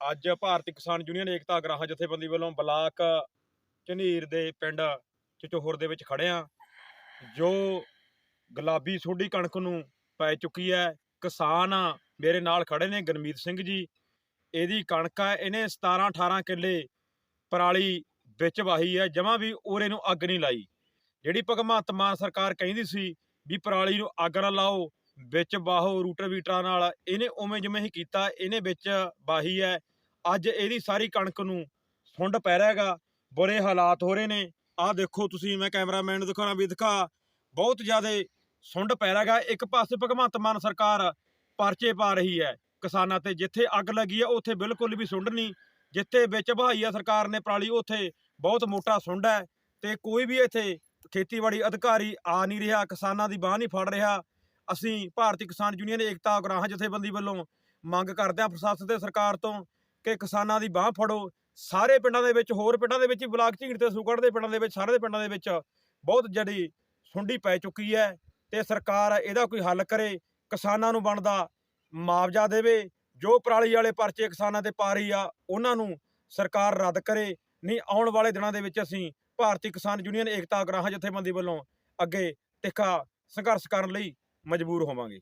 ਅੱਜ ਭਾਰਤੀ ਕਿਸਾਨ ਯੂਨੀਅਨ ਏਕਤਾ ਗਰਾਹਾਂ ਜਥੇਬੰਦੀ ਵੱਲੋਂ ਬਲਾਕ ਝਨੀਰ ਦੇ ਪਿੰਡ ਚਚੋਹਰ ਦੇ ਵਿੱਚ ਖੜੇ ਆ ਜੋ ਗੁਲਾਬੀ ਸੋਢੀ ਕਣਕ ਨੂੰ ਪੈ ਚੁੱਕੀ ਹੈ, ਕਿਸਾਨ ਮੇਰੇ ਨਾਲ ਖੜੇ ਨੇ ਗਰਮੀਤ ਸਿੰਘ ਜੀ। ਇਹਦੀ ਕਣਕ ਹੈ, ਇਹਨੇ 17 18 ਕਿੱਲੇ ਪਰਾਲੀ ਵਿੱਚ ਵਾਹੀ ਹੈ, ਜਮਾਂ ਵੀ ਉਰੇ ਨੂੰ ਅੱਗ ਨਹੀਂ ਲਾਈ। ਜਿਹੜੀ ਭਗਵੰਤ ਮਾਨ ਸਰਕਾਰ ਕਹਿੰਦੀ ਸੀ ਵੀ ਪਰਾਲੀ ਨੂੰ ਅੱਗ ਨਾ ਲਾਓ ਵਿੱਚ ਬਾਹੋ ਰੂਟਰ ਵੀਟਰਾਂ ਨਾਲ ਇਹਨੇ ਉਵੇਂ ਜਿਵੇਂ ਹੀ ਕੀਤਾ, ਇਹਨੇ ਵਿੱਚ ਬਾਹੀ ਹੈ। ਅੱਜ ਇਹਦੀ ਸਾਰੀ ਕਣਕ ਨੂੰ ਸੁੰਡ ਪੈ ਰਿਹਾ ਹੈਗਾ, ਬੁਰੇ ਹਾਲਾਤ ਹੋ ਰਹੇ ਨੇ। ਆਹ ਦੇਖੋ ਤੁਸੀਂ, ਮੈਂ ਕੈਮਰਾਮੈਨ ਨੂੰ ਦਿਖਾਉਣਾ ਵੀ ਦਿਖਾ, ਬਹੁਤ ਜ਼ਿਆਦਾ ਸੁੰਡ ਪੈ ਰਿਹਾ ਹੈਗਾ। ਇੱਕ ਪਾਸੇ ਭਗਵੰਤ ਮਾਨ ਸਰਕਾਰ ਪਰਚੇ ਪਾ ਰਹੀ ਹੈ ਕਿਸਾਨਾਂ ਤੇ, ਜਿੱਥੇ ਅੱਗ ਲੱਗੀ ਹੈ, ਉੱਥੇ ਬਿਲਕੁਲ ਵੀ ਸੁੰਡ ਨਹੀਂ। ਜਿੱਥੇ ਵਿੱਚ ਬਹਾਈ ਆ ਸਰਕਾਰ ਨੇ ਪਰਾਲੀ, ਉੱਥੇ ਬਹੁਤ ਮੋਟਾ ਸੁੰਡ ਹੈ ਤੇ ਕੋਈ ਵੀ ਇੱਥੇ ਖੇਤੀਬਾੜੀ ਅਧਿਕਾਰੀ ਆ ਨਹੀਂ ਰਿਹਾ, ਕਿਸਾਨਾਂ ਦੀ ਬਾਹ ਨਹੀਂ ਫੜ ਰਿਹਾ। ਅਸੀਂ ਭਾਰਤੀ ਕਿਸਾਨ ਯੂਨੀਅਨ ਏਕਤਾ ਗਰਾਹਾਂ ਜਥੇਬੰਦੀ ਵੱਲੋਂ ਮੰਗ ਕਰਦੇ ਹਾਂ ਪ੍ਰਸ਼ਾਸਨ ਤੇ ਸਰਕਾਰ ਤੋਂ ਕਿ ਕਿਸਾਨਾਂ ਦੀ ਬਾਹ ਫੜੋ। ਸਾਰੇ ਪਿੰਡਾਂ ਦੇ ਵਿੱਚ, ਹੋਰ ਪਿੰਡਾਂ ਦੇ ਵਿੱਚ ਵੀ ਬਲਾਕ ਝੀੜ ਤੇ ਸੁਗੜ ਦੇ ਪਿੰਡਾਂ ਦੇ ਵਿੱਚ, ਸਾਰੇ ਦੇ ਪਿੰਡਾਂ ਦੇ ਵਿੱਚ ਬਹੁਤ ਜਿਹੜੀ ਸੁੰਡੀ ਪੈ ਚੁੱਕੀ ਹੈ ਤੇ ਸਰਕਾਰ ਇਹਦਾ ਕੋਈ ਹੱਲ ਕਰੇ, ਕਿਸਾਨਾਂ ਨੂੰ ਬਣਦਾ ਮੁਆਵਜ਼ਾ ਦੇਵੇ। ਜੋ ਪਰਾਲੀ ਵਾਲੇ ਪਰਚੇ ਕਿਸਾਨਾਂ ਤੇ ਪਾ ਰਹੀ ਆ, ਉਹਨਾਂ ਨੂੰ ਸਰਕਾਰ ਰੱਦ ਕਰੇ। ਨਹੀਂ, ਆਉਣ ਵਾਲੇ ਦਿਨਾਂ ਦੇ ਵਿੱਚ ਅਸੀਂ ਭਾਰਤੀ ਕਿਸਾਨ ਯੂਨੀਅਨ ਏਕਤਾ ਗ੍ਰਾਹਾਂ ਜਥੇਬੰਦੀ ਵੱਲੋਂ ਅੱਗੇ ਤਿੱਖਾ ਸੰਘਰਸ਼ ਕਰਨ ਲਈ ਮਜਬੂਰ ਹੋਵਾਂਗੇ।